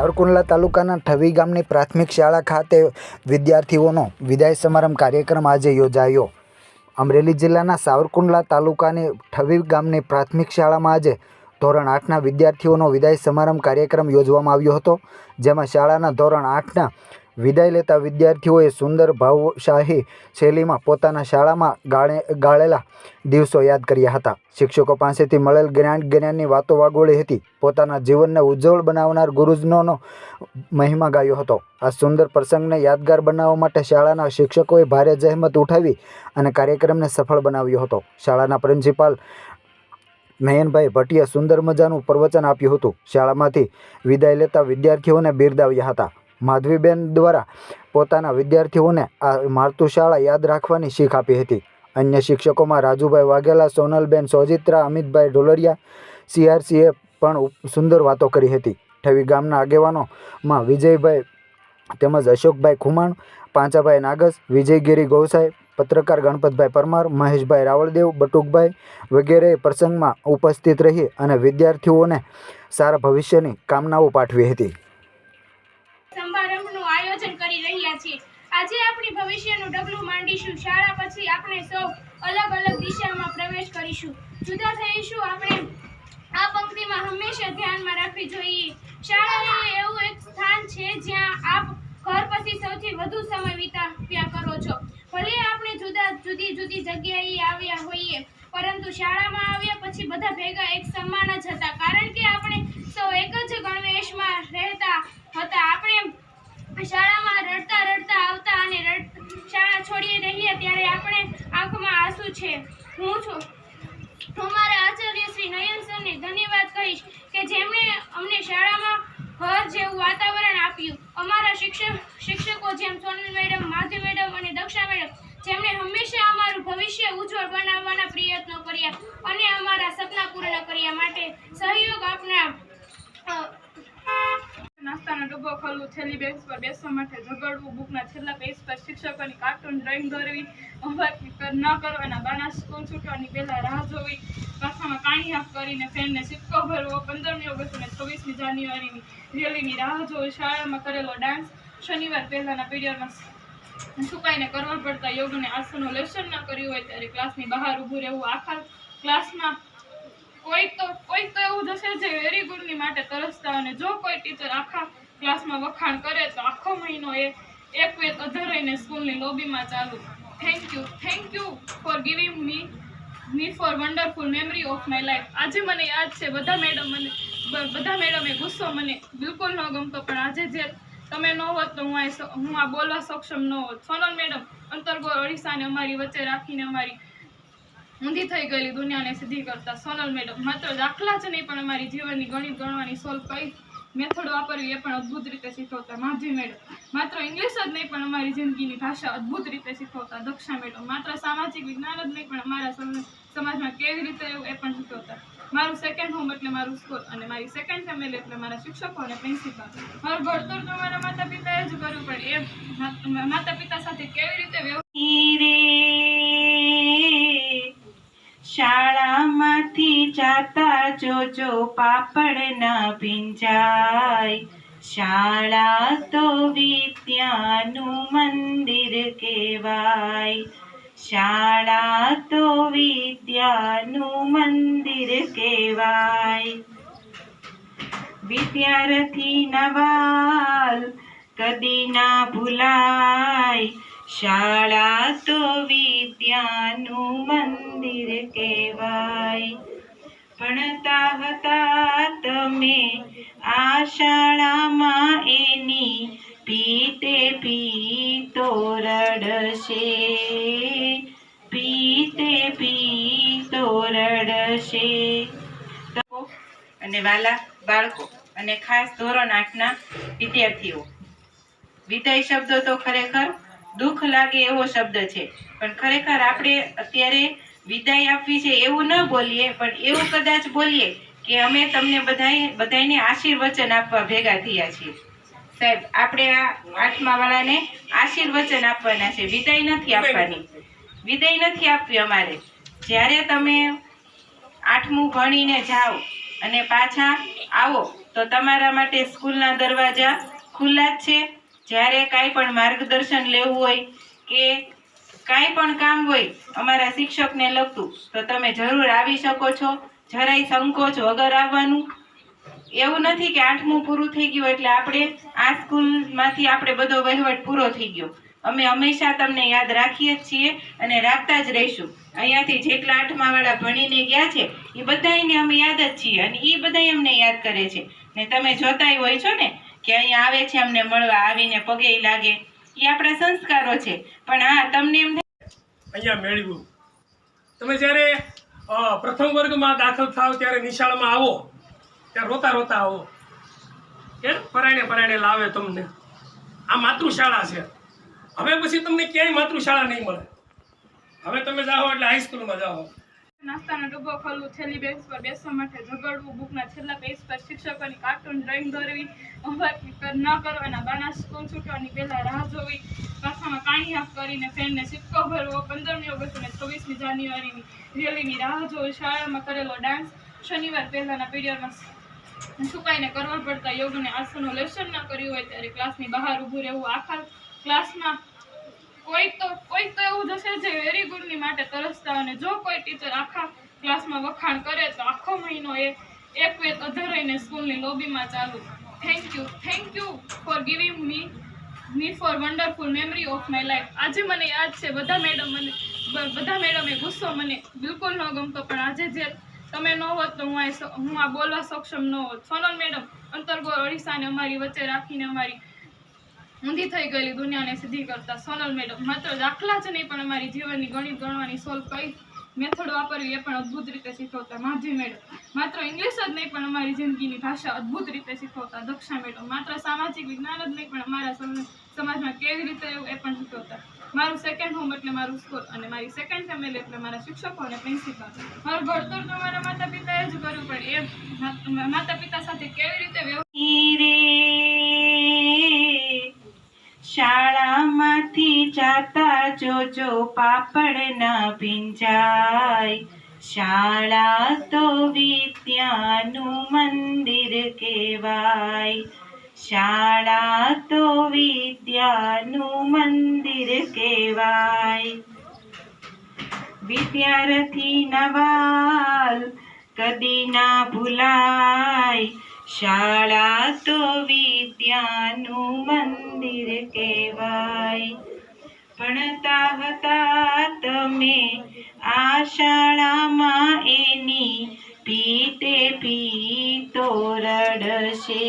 સાવરકુંડલા તાલુકાના ઠવી ગામની પ્રાથમિક શાળા ખાતે વિદ્યાર્થીઓનો વિદાય સમારંભ કાર્યક્રમ આજે યોજાયો. અમરેલી જિલ્લાના સાવરકુંડલા તાલુકાની ઠવી ગામની પ્રાથમિક શાળામાં આજે ધોરણ આઠના વિદ્યાર્થીઓનો વિદાય સમારંભ કાર્યક્રમ યોજવામાં આવ્યો હતો, જેમાં શાળાના ધોરણ આઠના વિદાય લેતા વિદ્યાર્થીઓએ સુંદર ભાવશાહી શૈલીમાં પોતાના શાળામાં ગાળે ગાળેલા દિવસો યાદ કર્યા હતા. શિક્ષકો પાસેથી મળેલ જ્ઞાન જ્ઞાનની વાતો વાગોળી હતી. પોતાના જીવનને ઉજ્જવળ બનાવનાર ગુરુજનોનો મહિમા ગાયો હતો. આ સુંદર પ્રસંગને યાદગાર બનાવવા માટે શાળાના શિક્ષકોએ ભારે જહેમત ઉઠાવી અને કાર્યક્રમને સફળ બનાવ્યો હતો. શાળાના પ્રિન્સિપાલ નયનભાઈ ભટ્ટીએ સુંદર મજાનું પ્રવચન આપ્યું હતું. શાળામાંથી વિદાય લેતા વિદ્યાર્થીઓને બિરદાવ્યા હતા. માધવીબેન દ્વારા પોતાના વિદ્યાર્થીઓને આ માતૃશાળા યાદ રાખવાની શીખ આપી હતી. અન્ય શિક્ષકોમાં રાજુભાઈ વાઘેલા, સોનલબેન સોજિત્રા, અમિતભાઈ ઢોલરિયા, સીઆરસીએ પણ સુંદર વાતો કરી હતી. ઠવી ગામના આગેવાનોમાં વિજયભાઈ તેમજ અશોકભાઈ ખુમાણ, પાંચાભાઈ નાગસ, વિજયગીરી ગૌસાઈ, પત્રકાર ગણપતભાઈ પરમાર, મહેશભાઈ રાવળદેવ, બટુકભાઈ વગેરે પ્રસંગમાં ઉપસ્થિત રહી અને વિદ્યાર્થીઓને સારા ભવિષ્યની કામનાઓ પાઠવી હતી. આપણી ભવિષ્યનું ડગલું માંડીશું. શાળા પછી આપણે સૌ અલગ અલગ દિશામાં પ્રવેશ કરીશું. જુદા થઈશું. આપણે આ પંક્તિમાં હંમેશા ધ્યાનમાં રાખવી જોઈએ. શાળા એ એવું એક સ્થાન છે જ્યાં આપ ઘર પછી સૌથી વધુ સમય વિતાવ્યા કરો છો. ભલે આપણે જુદા, જુદી જુદી જગ્યાએ આવ્યા હોઈએ, પરંતુ શાળામાં આવ્યા પછી બધા ભેગા એક સમાન જ હતા. કારણ કે આપણે સૌ એક જ ગણવેશમાં રહેતા હતા. આપણે શાળામાં રડતા રડતા આવતા અને શાળા છોડી રહ્યા ત્યારે આપણે આંખમાં આંસુ છે. હું છું. હું મારા આચાર્ય શ્રી નયન સરને ધન્યવાદ કહીશ કે જેમણે અમને શાળામાં ઘર જેવું વાતાવરણ આપ્યું. અમારા શિક્ષક, શિક્ષકો જેમ સોનલ મેડમ માધુ મેડમ અને દક્ષા મેડમ, જેમણે હંમેશા અમારું ભવિષ્ય ઉજ્જવળ બનાવવાના પ્રયત્નો કર્યા અને અમારા સપના પૂર્ણ કર્યા માટે સહયોગ આપનાર નાસ્તાનો ડબ્બો ખોલવું છેલ્લી બેન્ચ પર બેસવા માટે ઝઘડવું, બુકના છેલ્લા પેજ પર શિક્ષકોની કાર્ટૂન ડ્રોઈંગ દોરવી, હોમવર્ક ન કરવાના બાના સ્કૂલ છૂટવાની પહેલા રાહ જોવી. પાછામાં પાણી હાફ કરીને ફેનને સિક્કો ભરવો, પંદરમી ઓગસ્ટ અને છવ્વીસમી જાન્યુઆરીની રેલીની રાહ જોવી, શાળામાં કરેલો ડાન્સ શનિવાર પહેલાના પીરિયડમાં છુપાઈને કરવા પડતા યોગને આસનો લેસન ન કર્યું હોય ત્યારે ક્લાસની બહાર ઊભું રહેવું, આખા ક્લાસમાં કોઈ તો કોઈ તો એવું જશે જે વેરી ગુડની માટે તરસતા અને જો કોઈ ટીચર આખા ક્લાસમાં વખાણ કરે તો આખો મહિનો એ એક વેત અધરાઈને સ્કૂલની લોબીમાં ચાલુ. Thank you thank you for giving me me for wonderful memory of my life આજે મને યાદ છે, બધા મેડમ મને બધા મેડમે ગુસ્સો મને બિલકુલ ન ગમતો, પણ આજે જે તમે ન હોત તો હું આ હું આ બોલવા સક્ષમ ન હોત. સોનલ મેડમ અંતર્ગો અડીસાને અમારી વચ્ચે રાખીને અમારી ઊંધી થઈ ગયેલી દુનિયાને સીધી કરતા સોનલ મેડમ માત્ર દાખલા જ નહીં, પણ અમારી જીવનની ગણિત ગણવાની સોલ્વ કઈ મેથડ વાપરવી એ પણ અદ્ભુત રીતે શીખવતા માધવી મેડમ માત્ર ઇંગ્લિશ જ નહીં, પણ અમારી જિંદગીની ભાષા અદ્ભુત રીતે શીખવતા દક્ષા મેડમ માત્ર સામાજિક વિજ્ઞાન જ નહીં, પણ અમારા સમ- સમાજમાં કેવી રીતે રહેવું એ પણ શીખવતા. મારું સેકન્ડ હોમ એટલે મારું સ્કૂલ અને મારી સેકન્ડ ફેમિલી એટલે મારા શિક્ષકો અને પ્રિન્સિપાલ મારું ઘડતર તો મારા માતા પિતાએ જ કર્યું, પણ એ માતા પિતા સાથે કેવી રીતે વ્યવહાર શાળામાંથી જાતા જોજો પાપડ ના ભીંજાય. શાળા તો વિદ્યાનું મંદિર કહેવાય. શાળા તો વિદ્યાનું મંદિર કહેવાય. વિદ્યાર્થી નવાલ કદી ના ભૂલાય. શાળા તો વિદ્યાનું મંદિર કહેવાય ભણતા હતા તમે આ શાળામાં એની પીતે પીતો રડશે પીતે રડશે તો અને વાલા બાળકો અને ખાસ ધોરણ આઠના વિદ્યાર્થીઓ. વિદાય શબ્દો તો ખરેખર દુઃખ લાગે એવો શબ્દ છે. પણ ખરેખર આપણે અત્યારે વિદાય આપવી છે એવું ન બોલીએ, પણ એવું કદાચ બોલીએ કે અમે તમને બધાય બધાયને આશીર્વચન આપવા ભેગા થયા છીએ. સાહેબ, આપણે આ આઠમા વાળાને આશીર્વચન આપવાના છે. વિદાય નથી આપવાની. વિદાય નથી આપવી અમારે. જ્યારે તમે આઠમું ભણીને જાઓ અને પાછા આવો, તો તમારા માટે સ્કૂલના દરવાજા ખુલ્લા જ છે. જ્યારે કાંઈ પણ માર્ગદર્શન લેવું હોય કે કાંઈ પણ કામ હોય અમારા શિક્ષકને લગતું, તો તમે જરૂર આવી શકો છો. જરાય સંકોચ વગર આવવાનું. એવું નથી કે આઠમું પૂરું થઈ ગયું એટલે આપણે આ સ્કૂલમાંથી આપણે બધો વહીવટ પૂરો થઈ ગયો. અમે હંમેશા તમને યાદ રાખીએ જ છીએ અને રાખતા જ રહીશું. અહીંયાથી જેટલા આઠમાવાળા ભણીને ગયા છે, એ બધાને અમે યાદ જ છીએ અને એ બધા અમને યાદ કરે છે. ને તમે જોતાય હોય છો ને કે અહીંયા આવે છે અમને મળવા આવીને પગે લાગે. એ આપણા સંસ્કારો છે. પણ હા, તમને એમ અહીંયા મેળવ્યું. તમે જ્યારે પ્રથમ વર્ગમાં દાખલ થાવ ત્યારે નિશાળમાં આવો. ત્યારે રોતા રોતા આવો. કે પરાયણે પરાયણે લાવે તમને. આ માતૃશાળા છે. હવે પછી તમને ક્યાંય માતૃશાળા નહીં મળે. હવે તમે જાઓ એટલે હાઈસ્કૂલમાં જાઓ. નાસ્તાનો ડબ્બો ખોલવું, છેલ્લી બેન્ચ પર બેસવા માટે ઝઘડવું, બુકના છેલ્લા પેજ પર શિક્ષકોની કાર્ટૂન ડ્રોઈંગ દોરવી હોમવર્ક ન કરવાના બાના સ્કૂલ છૂટવાની પહેલાં રાહ જોવી, પાછામાં કાણી હાફ કરીને ફ્રેન્ડને સિક્કો ભરવો, પંદરમી ઓગસ્ટ અને છવ્વીસમી જાન્યુઆરીની રેલીની રાહ જોવી, શાળામાં કરેલો ડાન્સ શનિવાર પહેલાંના પીરિયડમાં સુકાઈને કરવા પડતા યોગ અને આસનો લેસન ન કર્યું હોય ત્યારે ક્લાસની બહાર ઊભું રહેવું, આખા ક્લાસમાં કોઈક તો કોઈક તો એવું જશે જે વેરી ગુડની માટે તરસતા અને જો કોઈ ટીચર આખા ક્લાસમાં વખાણ કરે તો આખો મહિનો એ એક વેત અધરાઈને સ્કૂલની લોબીમાં ચાલુ. Thank you thank you for giving me me for wonderful memory of my life આજે મને યાદ છે, બધા મેડમ મને બધા મેડમે ગુસ્સો મને બિલકુલ ન ગમતો, પણ આજે જે તમે ન હોત તો હું આ હું આ બોલવા સક્ષમ ન હોત. સોનલ મેડમ અંતર્ગો અડીસાને અમારી વચ્ચે રાખીને અમારી ઊંધી થઈ ગયેલી દુનિયાને સીધી કરતા. સોનલ મેડમ, માત્ર દાખલા જ નહીં, પણ અમારી જીવનની ગણિત ગણવાની સોલ્વ કઈ મેથડ વાપરવી એ પણ અદ્ભુત રીતે શીખવતા. માધવી મેડમ, માત્ર ઇંગ્લિશ જ નહીં, પણ અમારી જિંદગીની ભાષા અદ્ભુત રીતે શીખવતા. દક્ષા મેડમ, માત્ર સામાજિક વિજ્ઞાન જ નહીં, પણ અમારા સમાજમાં કેવી રીતે એ પણ શીખવતા. મારું સેકન્ડ હોમ એટલે મારું સ્કૂલ અને મારી સેકન્ડ ફેમિલી એટલે મારા શિક્ષકો અને પ્રિન્સિપાલ મારું ઘડતર તો મારા માતા પિતાએ જ કર્યું, પણ એ માતા પિતા સાથે કેવી રીતે વ્યવહાર શાળામાંથી જાતા, જોજો પાપડ ના ભીંજાય. શાળા તો વિદ્યાનું મંદિર કહેવાય. શાળા તો વિદ્યાનું મંદિર કહેવાય. વિદ્યાર્થી નવાલ કદી ના ભૂલાય. શાળા તો વિદ્યાનું મંદિર કહેવાય. ભણતા હતા તમે આ શાળામાં એની પીતે પીતો રડશે.